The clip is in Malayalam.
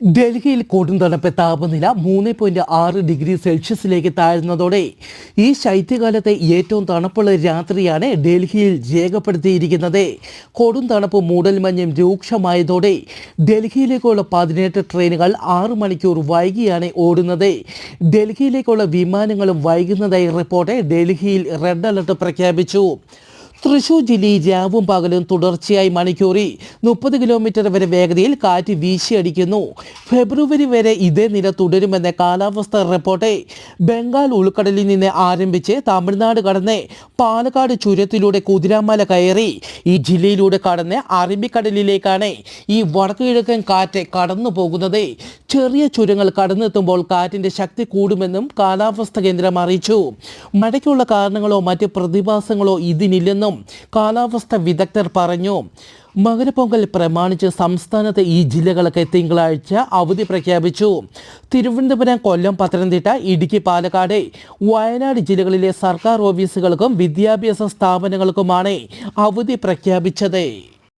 ഡൽഹിയിൽ കൊടുംതണുപ്പ് താപനില മൂന്ന് പോയിന്റ് ആറ് ഡിഗ്രി സെൽഷ്യസിലേക്ക് താഴ്ന്നതോടെ ഈ ശൈത്യകാലത്തെ ഏറ്റവും തണുപ്പുള്ള രാത്രിയാണ് ഡൽഹിയിൽ രേഖപ്പെടുത്തിയിരിക്കുന്നത്. കൊടും തണുപ്പ് മൂടൽമഞ്ഞും രൂക്ഷമായതോടെ ഡൽഹിയിലേക്കുള്ള പതിനെട്ട് ട്രെയിനുകൾ ആറ് മണിക്കൂർ വൈകിയാണ് ഓടുന്നത്. ഡൽഹിയിലേക്കുള്ള വിമാനങ്ങളും വൈകുന്നതായി റിപ്പോർട്ട് ഡൽഹിയിൽ റെഡ് അലർട്ട് പ്രഖ്യാപിച്ചു. തൃശൂർ ജില്ലയിൽ രാവും പകലും തുടർച്ചയായി മണിക്കൂറിൽ മുപ്പത് കിലോമീറ്റർ വരെ വേഗതയിൽ കാറ്റ് വീശിയടിക്കുന്നു. ഫെബ്രുവരി വരെ ഇതേ നില തുടരുമെന്ന കാലാവസ്ഥാ റിപ്പോർട്ട് ബംഗാൾ ഉൾക്കടലിൽ നിന്ന് ആരംഭിച്ച് തമിഴ്നാട് കടന്ന് പാലക്കാട് ചുരത്തിലൂടെ കുതിരാമല കയറി ഈ ജില്ലയിലൂടെ കടന്ന് അറബിക്കടലിലേക്കാണ് ഈ വടക്കു കിഴക്കൻ കാറ്റ് കടന്നു പോകുന്നത് ചെറിയ ചുരങ്ങൾ കടന്നെത്തുമ്പോൾ കാറ്റിന്റെ ശക്തി കൂടുമെന്നും കാലാവസ്ഥ കേന്ദ്രം അറിയിച്ചു. മഴയ്ക്കുള്ള കാരണങ്ങളോ മറ്റ് പ്രതിഭാസങ്ങളോ ഇതിനില്ലെന്നും കാലാവസ്ഥ വിദഗ്ധർ പറഞ്ഞു. മകരപ്പൊങ്കൽ പ്രമാണിച്ച് സംസ്ഥാനത്തെ ഈ ജില്ലകളൊക്കെ തിങ്കളാഴ്ച അവധി പ്രഖ്യാപിച്ചു. തിരുവനന്തപുരം കൊല്ലം പത്തനംതിട്ട ഇടുക്കി പാലക്കാട് വയനാട് ജില്ലകളിലെ സർക്കാർ ഓഫീസുകൾക്കും വിദ്യാഭ്യാസ സ്ഥാപനങ്ങൾക്കുമാണ് അവധി പ്രഖ്യാപിച്ചത്.